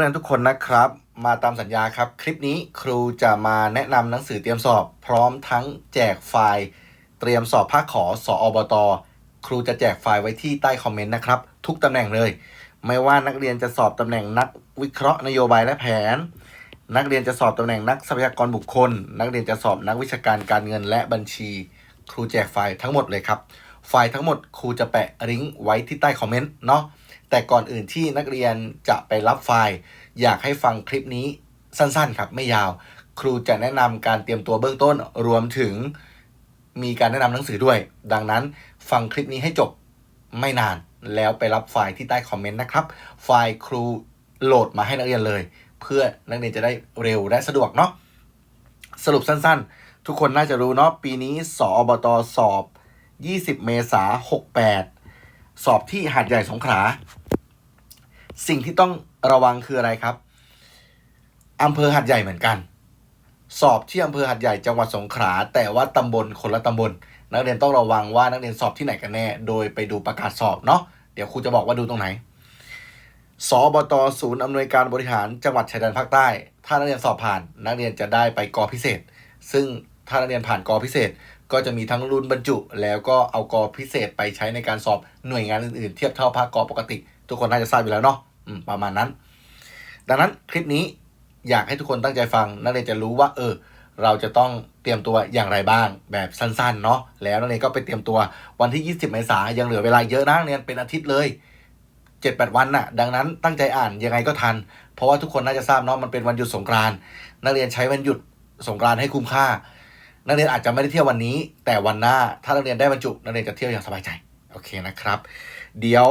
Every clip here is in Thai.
นักเรียนทุกคนนะครับ มาตามสัญญาครับ คลิปนี้ครูจะมาแนะนำหนังสือเตรียมสอบ พร้อมทั้งแจกไฟล์ เตรียมสอบภาคขอสอบต ครูจะแจกไฟล์ไว้ที่ใต้คอมเมนต์นะครับ ทุกตำแหน่งเลย ไม่ว่านักเรียนจะสอบตำแหน่งนักวิเคราะห์นโยบายและแผน นักเรียนจะสอบตำแหน่งนักทรัพยากรบุคคล นักเรียนจะสอบนักวิชาการการเงินและบัญชี ครูแจกไฟล์ทั้งหมดเลยครับไฟล์ทั้งหมดครูจะแปะลิงก์ไว้ที่ใต้คอมเมนต์เนาะ แต่ก่อนอื่นที่นักเรียนจะไปรับไฟล์ อยากให้ฟังคลิปนี้สั้นๆครับไม่ยาว ครูจะแนะนำการเตรียมตัวเบื้องต้นรวมถึงมีการแนะนำหนังสือด้วย ดังนั้นฟังคลิปนี้ให้จบไม่นานแล้วไปรับไฟล์ที่ใต้คอมเมนต์นะครับ ไฟล์ครูโหลดมาให้นักเรียนเลย เพื่อนักเรียนจะได้เร็วและสะดวกเนาะสรุปสั้นๆ ทุกคนน่าจะรู้เนาะปีนี้สอบตสอบ 20 เมษา68 สอบที่หาดใหญ่สงขลา สิ่งที่ต้องระวังคืออะไรครับอำเภอหาดใหญ่เหมือนกัน สอบที่อำเภอหาดใหญ่จังหวัดสงขลาแต่ว่าตำบลคนละตำบล นักเรียนต้องระวังว่านักเรียนสอบที่ไหนกันแน่ โดยไปดูประกาศสอบเนาะเดี๋ยวครูจะบอกว่าดูตรงไหนสอบตศูนย์อำนวยการบริหารจังหวัดชายแดนภาคใต้ ถ้านักเรียนสอบผ่าน นักเรียนจะได้ไปกอพิเศษ ซึ่งถ้านักเรียนผ่านกอพิเศษ ก็จะมีทั้งรุ่นบรรจุ แล้วก็เอากอพิเศษไปใช้ในการสอบหน่วยงานอื่นๆ เทียบเท่าภาคกอปกติ ทุกคนน่าจะทราบอยู่แล้วเนาะ ประมาณนั้น ดังนั้นคลิปนี้อยากให้ทุกคนตั้งใจฟัง นักเรียนจะรู้ว่า เออ เราจะต้องเตรียมตัวอย่างไรบ้าง แบบสั้นๆ เนาะแล้วนักเรียนก็ไปเตรียมตัววันที่ 20 เมษายนยังเหลือเวลาเยอะนะักเรียนเป็นอาทิตย์เลยเจ็ดแปดวันน่ะ ดังนั้นตั้งใจอ่านยังไงก็ทัน เพราะว่าทุกคนน่าจะทราบเนาะมันเป็นวันหยุดสงกรานนักเรียนใช้วันหยุดสงกรานให้คุ้มค่า นักเรียนอาจจะไม่ได้เที่ยววันนี้ แต่วันหน้าถ้านักเรียนได้บรรจุนักเรียนจะเที่ยวอย่างสบายใจโอเคนะครับ เดี๋ยว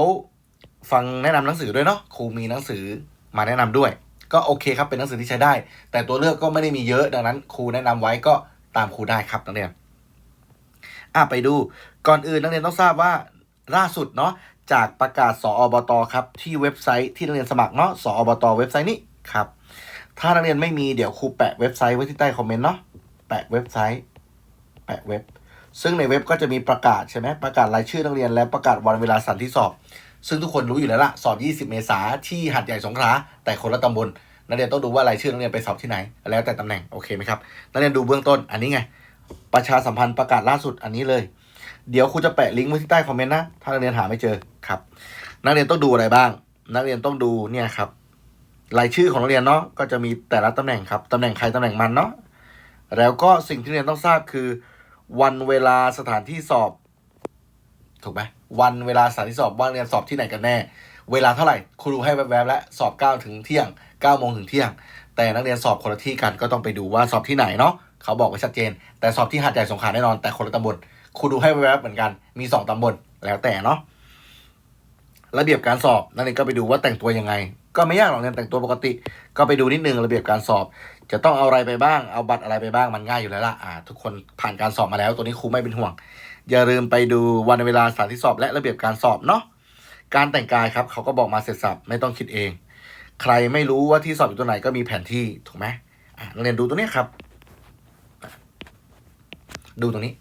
ฟังแนะนำหนังสือด้วยเนาะครูมีหนังสือมาแนะนำด้วย ก็โอเคครับเป็นหนังสือที่ใช้ได้ แต่ตัวเลือกก็ไม่ได้มีเยอะดังนั้นครูแนะนำไว้ก็ตามครูได้ครับนักเรียนอะไปดูก่อนอื่นนักเรียนต้องทราบว่าล่าสุดเนาะจากประกาศสอบตครับที่เว็บไซต์ที่นักเรียนสมัครเนาะสอบตเว็บไซต์นี้ครับถ้านักเรียนไม่มีเดี๋ยวครูแปะเว็บไซต์ไว้ที่ใต้คอมเมนต์เนาะแปะเว็บไซต์แปะเว็บ ซึ่งในเว็บก็จะมีประกาศใช่ไหมประกาศรายชื่อนักเรียนและประกาศวันเวลาสถานที่สอบ ซึ่งทุกคนรู้อยู่แล้วล่ะ สอบ 20 เมษาที่หัดใหญ่สงขลาแต่คนละตำบลนักเรียนต้องดูว่ารายชื่อนักเรียนไปสอบที่ไหน แล้วแต่ตำแหน่งโอเคไหมครับนักเรียนดูเบื้องต้นอันนี้ไง ประชาสัมพันธ์ประกาศล่าสุดอันนี้เลย เดี๋ยวครูจะแปะลิงก์ไว้ที่ใต้คอมเมนต์นะถ้านักเรียนหาไม่เจอครับ นักเรียนต้องดูอะไรบ้าง นักเรียนต้องดูเนี่ยครับรายชื่อของนักเรียนเนาะก็จะมีแต่ละตำแหน่งครับตำแหน่งใครตำแหน่งมันเนาะแล้วก็สิ่งที่นักเรียนต้องทราบคือ วันเวลาสถานที่สอบ ถูกไหมวันเวลาสถานที่สอบว่านักเรียนสอบที่ไหนกันแน่ เวลาเท่าไหร่ครูให้แวบๆและสอบ9ถึงเที่ยง9โมงถึงเที่ยง แต่นักเรียนสอบคนละที่กันก็ต้องไปดูว่าสอบที่ไหนเนาะเขาบอกไว้ชัดเจน แต่สอบที่หาดใหญ่สงขลาแน่นอน แต่คนละตำบลครูดูให้แวบๆเหมือนกันมีสองตำบลแล้วแต่เนาะระเบียบการสอบนักเรียนก็ไปดูว่าแต่งตัวยังไง ก็ไม่ยากหรอกเรียนแต่งตัวปกติ ก็ไปดูนิดนึงระเบียบการสอบ จะต้องเอาอะไรไปบ้างเอาบัตรอะไรไปบ้างมันง่ายอยู่แล้วล่ะอ่าทุกคนผ่านการสอบมาแล้ว ตัวนี้ครูไม่เป็นห่วง อย่าลืมไปดูวันเวลาสถานที่สอบและระเบียบการสอบเนาะการแต่งกายครับเขาก็บอกมาเสร็จสับไม่ต้องคิดเอง ใครไม่รู้ว่าที่สอบอยู่ตรงไหนก็มีแผนที่ถูกไหมนักเรียนดูตรงนี้ครับ ดูตรงนี้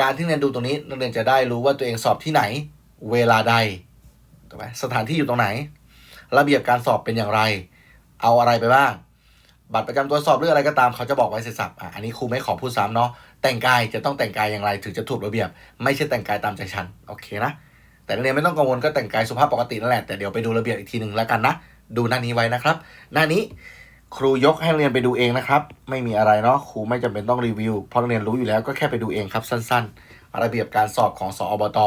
การที่นักเรียนดูตรงนี้นักเรียนจะได้รู้ว่าตัวเองสอบที่ไหน เวลาใดถูกไหมสถานที่อยู่ตรงไหน ระเบียบการสอบเป็นอย่างไร เอาอะไรไปบ้าง บัตรประจำตัวสอบหรืออะไรก็ตามเขาจะบอกไว้เสร็จสับอะอันนี้ครูไม่ขอพูดซ้ำเนาะแต่งกายจะต้องแต่งกายอย่างไรถึงจะถูกระเบียบ ไม่ใช่แต่งกายตามใจฉันโอเคนะแต่นักเรียนไม่ต้องกังวลก็แต่งกายสุภาพปกตินั่นแหละแต่เดี๋ยวไปดูระเบียบอีกทีหนึ่งแล้วกันนะดูหน้านี้ไว้นะครับ หน้านี้ครูยกให้นักเรียนไปดูเองนะครับ ไม่มีอะไรเนาะครูไม่จำเป็นต้องรีวิวเพราะนักเรียนรู้อยู่แล้วก็แค่ไปดูเองครับสั้น ๆ ระเบียบการสอบของสอบต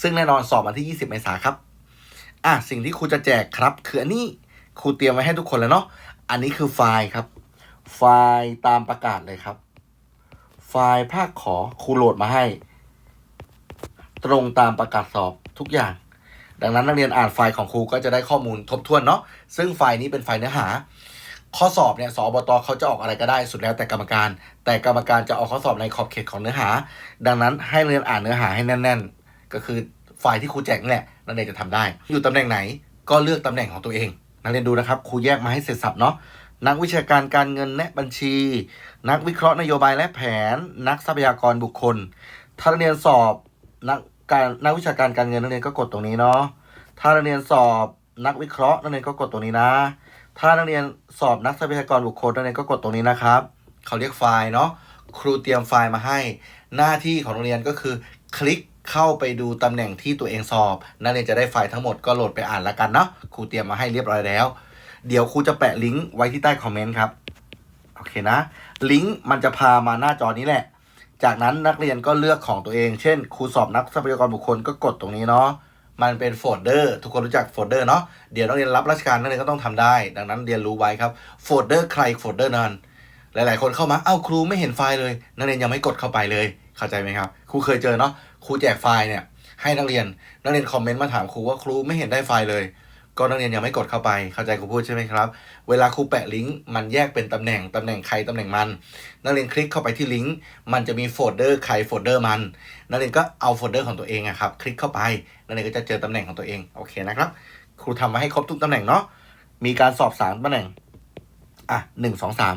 ซึ่งแน่นอนสอบวันที่ 20 เมษายนครับอะสิ่งที่ครูจะแจกครับ คืออันนี้ครูเตรียมไว้ให้ทุกคนแล้วเนาะ อันนี้คือไฟล์ครับ ไฟล์ตามประกาศเลยครับ ไฟล์ภาคขอครูโหลดมาให้ ตรงตามประกาศสอบทุกอย่าง ดังนั้นนักเรียนอ่านไฟล์ของครูก็จะได้ข้อมูลทบทวนเนาะซึ่งไฟล์นี้เป็นไฟล์เนื้อหา ข้อสอบเนี่ยสอบตเขาจะออกอะไรก็ได้สุดแล้วแต่กรรมการ แต่กรรมการจะออกข้อสอบในขอบเขตของเนื้อหา ดังนั้นให้เรียนอ่านเนื้อหาให้แน่น ๆ ก็คือไฟล์ที่ครูแจกนี่แหละนักเรียนจะทำได้ อยู่ตำแหน่งไหนก็เลือกตำแหน่งของตัวเอง นักเรียนดูนะครับครูแยกมาให้เสร็จสับเนาะนักวิชาการการเงินและบัญชี นักวิเคราะห์นโยบายและแผน นักทรัพยากรบุคคล ถ้าเรียนสอบนักการนักวิชาการการเงินนักเรียนก็กดตรงนี้เนาะถ้าเรียนสอบนักวิเคราะห์นักเรียนก็กดตรงนี้นะ ถ้านักเรียนสอบนักทรัพยากรบุคคลนักเรียนก็กดตรงนี้นะครับ เขาเรียกไฟล์เนาะครูเตรียมไฟล์มาให้ หน้าที่ของนักเรียนก็คือคลิก เข้าไปดูตำแหน่งที่ตัวเองสอบ นักเรียนจะได้ไฟล์ทั้งหมดก็โหลดไปอ่านแล้วกันเนาะครูเตรียมมาให้เรียบร้อยแล้ว เดี๋ยวครูจะแปะลิงก์ไว้ที่ใต้คอมเมนต์ครับโอเคนะลิงก์มันจะพามาหน้าจอนี้แหละ จากนั้นนักเรียนก็เลือกของตัวเอง เช่นครูสอบนักทรัพยากรบุคคลก็กดตรงนี้เนาะมันเป็นโฟลเดอร์ทุกคนรู้จักโฟลเดอร์เนาะเดี๋ยวนักเรียนรับราชการนักเรียนก็ต้องทำได้ ดังนั้นเรียนรู้ไว้ครับโฟลเดอร์ใครโฟลเดอร์นั้น หลาย ๆ คนเข้ามาเอ้าครูไม่เห็นไฟล์เลย นักเรียนยังไม่กดเข้าไปเลย เข้าใจไหมครับ ครูเคยเจอเนาะครูแจกไฟล์เนี่ยให้นักเรียนนักเรียนคอมเมนต์มาถามครูว่าครูไม่เห็นได้ไฟล์เลย ก็นักเรียนยังไม่กดเข้าไปเข้าใจครูพูดใช่ไหมครับเวลาครูแปะลิงก์มันแยกเป็นตำแหน่งตำแหน่งใครตำแหน่งมัน นักเรียนคลิกเข้าไปที่ลิงก์มันจะมีโฟลเดอร์ใครโฟลเดอร์มัน นักเรียนก็เอาโฟลเดอร์ของตัวเองอะครับคลิกเข้าไปนักเรียนก็จะเจอตำแหน่งของตัวเองโอเคนะครับครูทำมาให้ครบทุกตำแหน่งเนาะมีการสอบสามตำแหน่งอะหนึ่งสองสาม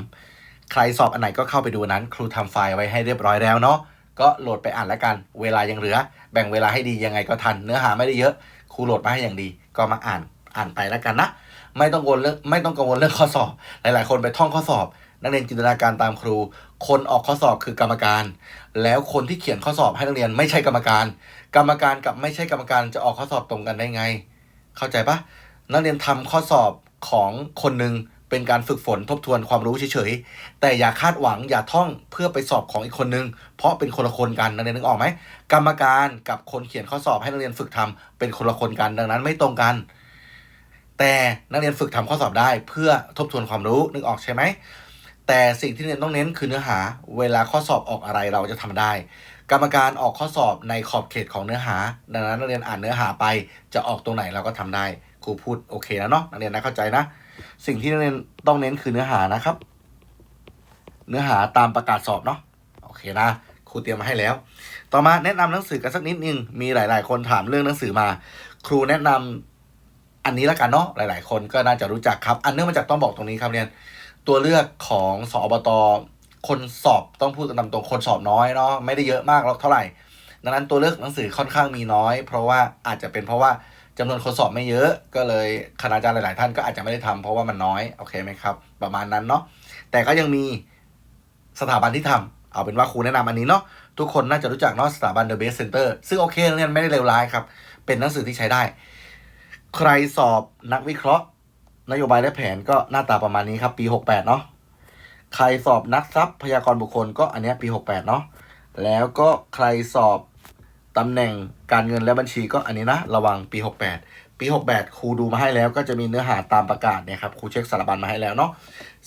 ใครสอบอันไหนก็เข้าไปดูนั้น ครูทำไฟล์ไว้ให้เรียบร้อยแล้วเนาะก็โหลดไปอ่านแล้วกัน เวลายังเหลือ แบ่งเวลาให้ดียังไงก็ทัน เนื้อหาไม่ได้เยอะ ครูโหลดมาให้อย่างดี ก็มาอ่านอ่านไปแล้วกันนะ ไม่ต้องกังวลเรื่องไม่ต้องกังวลเรื่องข้อสอบ หลาย ๆ คนไปท่องข้อสอบ นักเรียนจินตนาการตามครู คนออกข้อสอบคือกรรมการ แล้วคนที่เขียนข้อสอบให้นักเรียนไม่ใช่กรรมการ กรรมการกับไม่ใช่กรรมการจะออกข้อสอบตรงกันได้ไง เข้าใจปะนักเรียนทำข้อสอบของคนหนึ่ง เป็นการฝึกฝนทบทวนความรู้เฉยๆ แต่อย่าคาดหวังอย่าท่องเพื่อไปสอบของอีกคนนึง เพราะเป็นคนละคนกันนักเรียนนึกออกไหมกรรมการกับคนเขียนข้อสอบให้นักเรียนฝึกทำเป็นคนละคนกันดังนั้นไม่ตรงกัน แต่นักเรียนฝึกทำข้อสอบได้ เพื่อทบทวนความรู้นึกออกใช่ไหมแต่สิ่งที่นักเรียนต้องเน้นคือเนื้อหา เวลาข้อสอบออกอะไรเราจะทำได้ กรรมการออกข้อสอบในขอบเขตของเนื้อหา ดังนั้นนักเรียนอ่านเนื้อหาไป จะออกตรงไหนเราก็ทำได้ครูพูดโอเคแล้วเนาะนักเรียนนะเข้าใจนะ สิ่งที่นักเรียนต้องเน้นคือเนื้อหานะครับ เนื้อหาตามประกาศสอบเนาะโอเคนะครูเตรียมมาให้แล้ว ต่อมาแนะนำหนังสือกันสักนิดนึงมีหลาย ๆ คนถามเรื่องหนังสือมา ครูแนะนำอันนี้ละกันเนาะหลาย ๆ คนก็น่าจะรู้จักครับ อันเนื่องมาจากต้องบอกตรงนี้ครับเรียน ตัวเลือกของสอบตคนสอบต้องพูดตามตรงคนสอบน้อยเนาะไม่ได้เยอะมากหรอกเท่าไหร่ ดังนั้นตัวเลือกหนังสือค่อนข้างมีน้อย เพราะว่าอาจจะเป็นเพราะว่า จำนวนคนสอบไม่เยอะ ก็เลยคณาจารย์หลาย ๆ ท่านก็อาจจะไม่ได้ทำเพราะว่ามันน้อยโอเคไหมครับ ประมาณนั้นเนาะแต่ก็ยังมีสถาบันที่ทำเอาเป็นว่าครูแนะนำอันนี้เนาะทุกคนน่าจะรู้จักเนาะสถาบัน The Best Center ซึ่งโอเคเรียนไม่ได้เลวร้ายครับ เป็นหนังสือที่ใช้ได้ ใครสอบนักวิเคราะห์ นโยบายและแผนก็หน้าตาประมาณนี้ครับ ปี 68 เนาะใครสอบนักทรัพยากรบุคคลก็อันนี้ปี 68 เนาะแล้วก็ใครสอบ ตำแหน่งการเงินและบัญชีก็อันนี้นะ ระวังปี 68 ปี 68 ครูดูมาให้แล้วก็จะมีเนื้อหาตามประกาศเนี่ยครับครูเช็คสารบัญมาให้แล้วเนาะ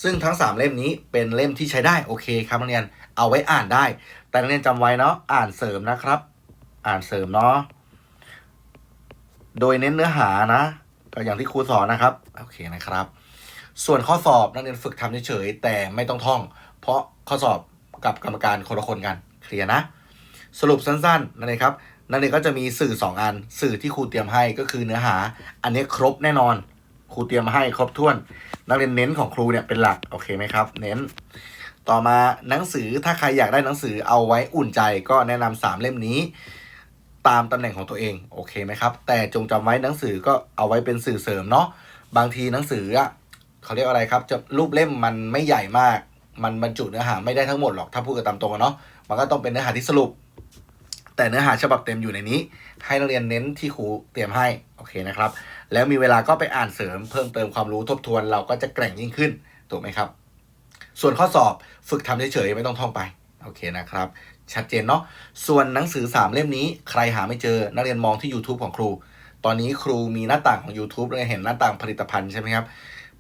ซึ่งทั้ง 3 เล่มนี้เป็นเล่มที่ใช้ได้โอเคครับนักเรียนเอาไว้อ่านได้ แต่นักเรียนจำไว้เนาะอ่านเสริมนะครับ อ่านเสริมเนาะโดยเน้นเนื้อหานะก็อย่างที่ครูสอนนะครับโอเคนะครับ ส่วนข้อสอบนักเรียนฝึกทำเฉยๆแต่ไม่ต้องท่อง เพราะข้อสอบกับกรรมการคนละคนกันเคลียร์นะ สรุปสั้นๆนั่นเองครับนักเรียนก็จะมีสื่อ 2 อัน สื่อที่ครูเตรียมให้ก็คือเนื้อหา อันนี้ครบแน่นอนครูเตรียมมาให้ครบถ้วน นักเรียนเน้นของครูเนี่ยเป็นหลักโอเคไหมครับ เน้น ต่อมาหนังสือถ้าใครอยากได้หนังสือเอาไว้อุ่นใจก็แนะนำสามเล่มนี้ ตามตำแหน่งของตัวเองโอเคไหมครับ แต่จงจำไว้หนังสือก็เอาไว้เป็นสื่อเสริมเนาะบางทีหนังสืออะเขาเรียกอะไรครับจะรูปเล่มมันไม่ใหญ่มาก มันบรรจุเนื้อหาไม่ได้ทั้งหมดหรอกถ้าพูดกันตามตรงอะเนาะมันก็ต้องเป็นเนื้อหาที่สรุป แต่เนื้อหาฉบับเต็มอยู่ในนี้ ให้นักเรียนเน้นที่ครูเตรียมให้โอเคนะครับ แล้วมีเวลาก็ไปอ่านเสริมเพิ่มเติมความรู้ทบทวน เราก็จะแกร่งยิ่งขึ้นถูกไหมครับ ส่วนข้อสอบฝึกทำเฉยๆไม่ต้องท่องไปโอเคนะครับ ชัดเจนเนาะส่วนหนังสือ 3 เล่มนี้ ใครหาไม่เจอนักเรียนมองที่ YouTube ของครู ตอนนี้ครูมีหน้าต่างของ YouTube เรียนเห็นหน้าต่างผลิตภัณฑ์ใช่ไหมครับ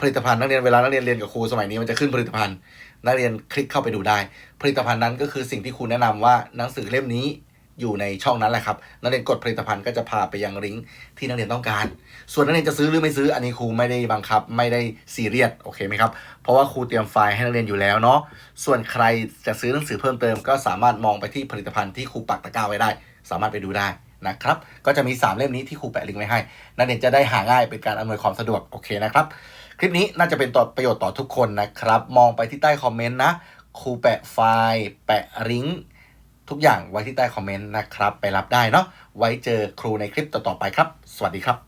ผลิตภัณฑ์นักเรียนเวลานักเรียนเรียนกับครูสมัยนี้มันจะขึ้นผลิตภัณฑ์ นักเรียนคลิกเข้าไปดูได้ ผลิตภัณฑ์นั้นก็คือสิ่งที่ครูแนะนำว่าหนังสือเล่มนี้ อยู่ในช่องนั้นแหละครับ นักเรียนกดผลิตภัณฑ์ก็จะพาไปยังลิงก์ที่นักเรียนต้องการ ส่วนนักเรียนจะซื้อหรือไม่ซื้ออันนี้ครูไม่ได้บังคับ ไม่ได้ซีเรียสโอเคไหมครับ เพราะว่าครูเตรียมไฟล์ให้นักเรียนอยู่แล้วเนาะ ส่วนใครจะซื้อหนังสือเพิ่มเติม ก็สามารถมองไปที่ผลิตภัณฑ์ที่ครูปักตะกร้าไว้ได้ สามารถไปดูได้นะครับ ก็จะมี 3 เล่มนี้ที่ครูแปะลิงก์ไว้ให้ นักเรียนจะได้หาง่ายเป็นการอำนวยความสะดวกโอเคนะครับ คลิปนี้น่าจะเป็นต่อประโยชน์ต่อทุกคนนะครับ มองไปที่ใต้คอมเมนต์นะ ครูแปะไฟล์ แปะลิงก์ ทุกอย่างไว้ที่ใต้คอมเมนต์นะครับ ไปรับได้เนาะไว้เจอครูในคลิปต่อๆไปครับ สวัสดีครับ